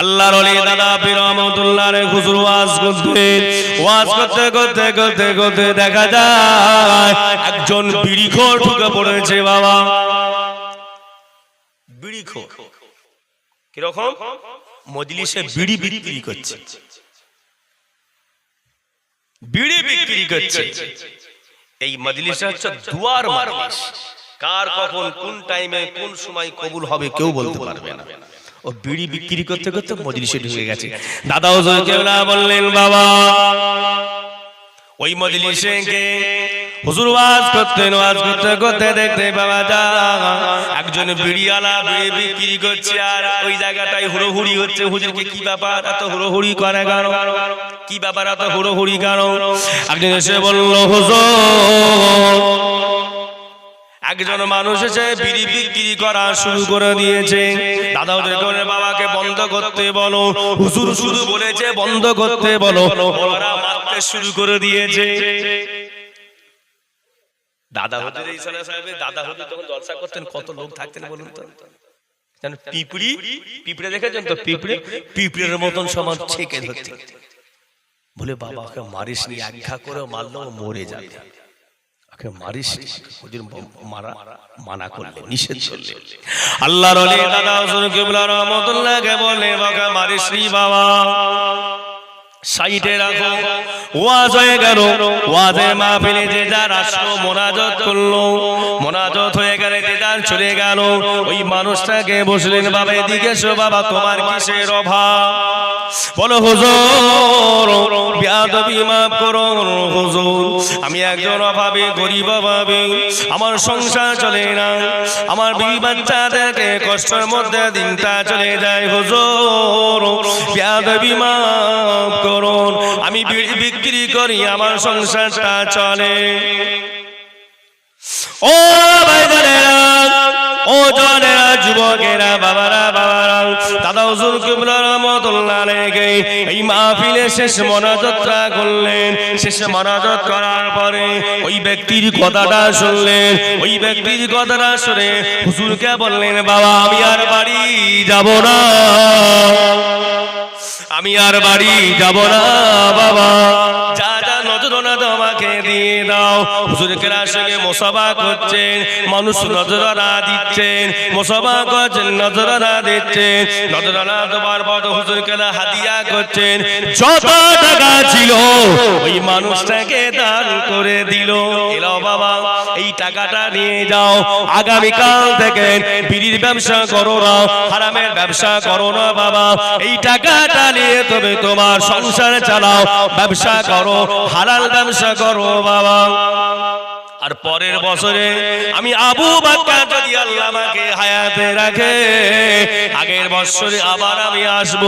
আল্লাহর ওলি দাদা পীর রহমাতুল্লাহ রে হুজুর ওয়াজ করতেন ওয়াজ করতে করতে করতে করতে দেখা যায় একজন বিড়িখোর ঢুকে পড়েছে বাবা। বিড়িখোর? কীরকম? মজলিসে বিড়ি বিক্রি করছে। বিড়ি বিক্রি করছে। এই মজলিসটা হচ্ছে দুয়ার মজলিস। কার কখন কোন টাইমে কোন সময় কবুল হবে কেউ বলতে পারবে না। ও বিড়ি বিক্রি করতে করতে মজলিসে ঢুকে গেছে। দাদা হুজুর কেবলা বললেন বাবা ওই মজলিসে কে হুজুর ওয়াজ করতেন ওয়াজ করতে করতে দেখতে বাবা যা একজন বিড়িওয়ালা বিড়ি বিক্রি করছে আর ওই জায়গাটায় হুড়োহুড়ি হচ্ছে। হুজুরকে কি ব্যাপার? এত হুড়োহুড়ি করে কেন? কি ব্যাপার? এত হুড়োহুড়ি কেন? একজন এসে বলল হুজুর একজন মানুষ এসে বিড়ি বিক্রি করা শুরু করে দিয়েছে। দাদা ওদের বাবাকে বন্ধ করতে বলো। হুজুর শুধু বলেছে, বন্ধ করতে বলো। মারতে শুরু করে দিয়েছে। দাদা দাদা করতেন, কত লোক থাকতেন বলুন তো। যেন পিঁপড়ি, পিঁপড়ে দেখেছেন তো পিঁপড়ে? পিঁপড়ের মতন সমান ছেকে ধরতে। বলে, বাবাকে মারিস নি আজ্ঞা করে মারলেও মরে যাবে। ওকে মারিস নি। হুজুর মারা, মানা করলেন নিষেধ করলে আল্লাহর দাদা হুজুর কিবলা রহমাতুল্লাহকে বলে বাবা মারিস বাবা সাইডে রাখো। ওয়াজ হয়ে গেল। ওয়াজের মাহফিলে যে যার আসলো মোনাজত করল। মোনাজত হয়ে গেলে যে যার চলে গেল। ওই মানুষটাকে বসলেন বাবা এদিকে এসো বাবা তোমার কিসের অভাব? বলো হুজুর বিয়াদবি মাফ করো হুজুর। আমি একজন অভাবে গরিব অভাবে। আমার সংসার চলে না। আমার বিবি বাচ্চাদেরকে কষ্টের মধ্যে দিনটা চলে যায়। হুজুর বিয়াদবি মাফ করুন আমি বিড়ি বিক্রি করি আমার সংসারটা চলে। ও ও জনেরা যুবকেরা বাবারা বাবারা দাদা হুজুর কিবলা রহমাতুল্লাহ আলাইহি। এই মাহফিলে শেষ মনাজতটা করলেন। শেষ মনাজত করার পরে ওই ব্যক্তির কথাটা শুনলেন। ওই ব্যক্তির কথাটা শুনে হুজুরকে বললেন বাবা আমি আর বাড়ি যাব না। আমি আর বাড়ি যাব না বাবা। যা তোমাকে দিয়ে দাও। করছেন, মানুষ নজরানা দিচ্ছেন করছেন নজরানা দিচ্ছেন নজরানা কেরা হাদিয়া করছেন, যত টাকা ছিল ওই মানুষটাকে দান করে দিল। বাবা, এই টাকাটা নিয়ে যাও। আগামীকাল থেকে বিড়ির ব্যবসা করো না, হারামের ব্যবসা করো না বাবা। এই টাকাটা নিয়ে তবে তোমার সংসার চালাও, ব্যবসা করো ব্যবসা করো বাবা। আর পরের বছরে আমি আবু বাক্কা যদি আল্লাহ আমাকে হায়াতে রাখে। আগের বছরে আবার আমি আসব।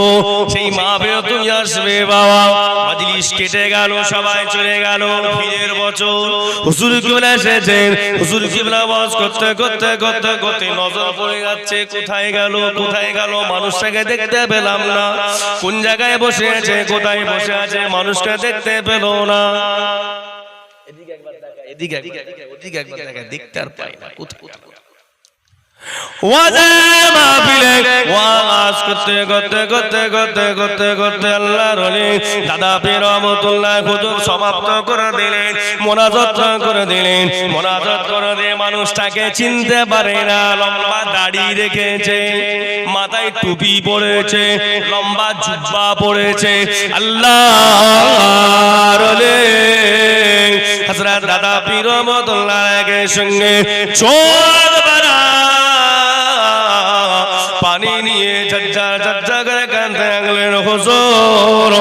সেই মা বেও তুমি আসবে বাবা। মজলিস কেটে গেল সবাই চলে গেল। ফিরের বছর। হুজুর কিবলা এসেছেন হুজুর কিবলা ওয়াজ করতে করতে করতে করতে নজর পড়ে যাচ্ছে কোথায় গেল কোথায় গেল মানুষটাকে দেখতে পেলাম না। কোন জায়গায় বসে আছে কোথায় বসে আছে? মানুষটা দেখতে পেল না। এদিকে একবার ওদিকে একবার দেখা, দেখতে আর পাই না কোথায় কোথায় ওয়াজে মাহফিলে ওয়াজ করতে করতে করতে করতে করতে করতে আল্লাহর ওলি দাদা পীর রহমাতুল্লাহ হুজুর সমাপ্ত করে দিলেন মোনাজাত করে দিলেন মোনাজাত করে দিয়ে মানুষটাকে চিনতে পারে না লম্বা দাড়ি রেখেছে মাথায় টুপি পড়েছে লম্বা জুব্বা পড়েছে আল্লাহর ওলি হযরত দাদা পীর রহমাতুল্লাহ এর সঙ্গে চোখ বাড়া পানি নিয়ে ঝজ্জা ঝজ্জা করে কান্দে আগলেন হুজুর।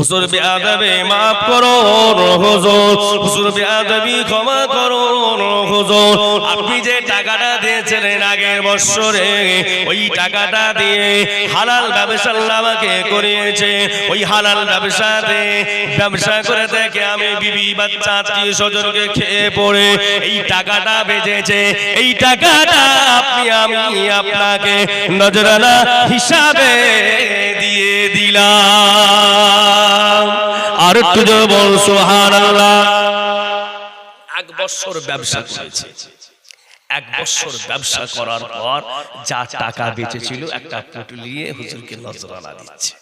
হুজুর বিআদবি মাফ করো হুজুর হুজুর বিআদবি ক্ষমা করো হুজুর আপনি যে টাকাটা দিয়েছিলেন আগের বছরে ওই টাকাটা দিয়ে হালাল ব্যবসা আল্লাহ আমাকে করিয়েছে। ওই হালাল ব্যবসাতে ব্যবসা করে থেকে আমি বিবি বাচ্চা আত্মীয় স্বজনকে খেয়ে পড়ে। এই টাকাটা বেজেছে। এই টাকাটা আপনি আমি আপনাকে নজরানা হিসাবে দিয়ে দিলাম। আর একটু বল, সুবহানাল্লাহ। এক বছর ব্যবসা করেছে। এক বছর ব্যবসা করার পর যা টাকা বেঁচেছিল একটা পুটলিয়ে হুজুরকে নজরানা দিচ্ছে।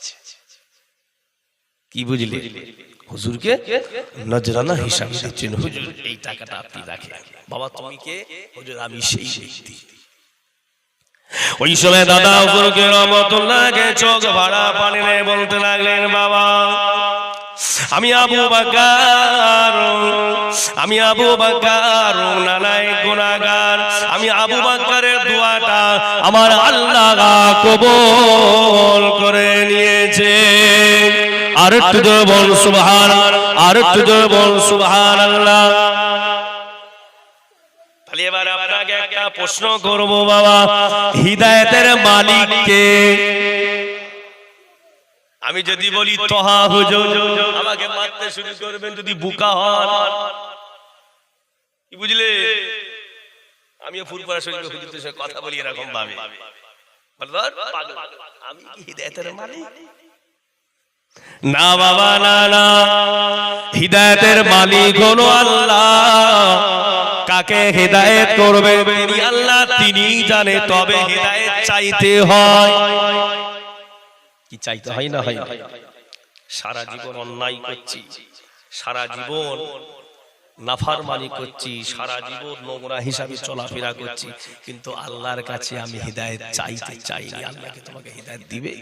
কি বুঝলে? হুজুরকে নজরানা হিসাব দিচ্ছেন। হুজুর, এই টাকাটা আপনি রাখেন। বাবা, তুমি কে? হুজুর, আমি সেই ব্যক্তি। ওই সময় দাদা হুজুরকে রহমতুল্লাহকে চোখ ভাড়া পানি নিয়ে বলতে লাগলেন, বাবা, আমি আবু বাকার, আমি আবু বাকার, নানাই গুনাগার আমি আবু বাকারের দোয়াটা আমার আল্লাহ কবুল করে নিয়েছে। আর একটু বল সুবহান আর একটু বল সুবহান আল্লাহ এবার আপনাকে একটা প্রশ্ন করব, বাবা। মালিক কে আমি যদি বলি তহা হুজুর আমাকে মারতে শুরু করবেন যদি বুকা হন। কি বুঝলে? আমিও ফুরপুরা শরীফ হুজুরদের সঙ্গে কথা বলি এরকম ভাবে। আমি কি হিদায়েতের মালিক? না, বাবা, না না। হিদায়েতের মালিক হলো আল্লাহ। কাকে হেদায়েত করবে। আল্লাহ তিনি জানে, তবে হেদায়েত চাইতে হয়। কি চাইতে হয় না হয়? সারা জীবন অন্যায় করছি, সারা জীবন নাফারমানি করছি, সারা জীবন নোংরা হিসাবে চলাফেরা করছি, কিন্তু আল্লাহর কাছে আমি হৃদায়ত চাইতে চাইনি। আল্লাহকে তোমাকে হৃদায়ত দিবে?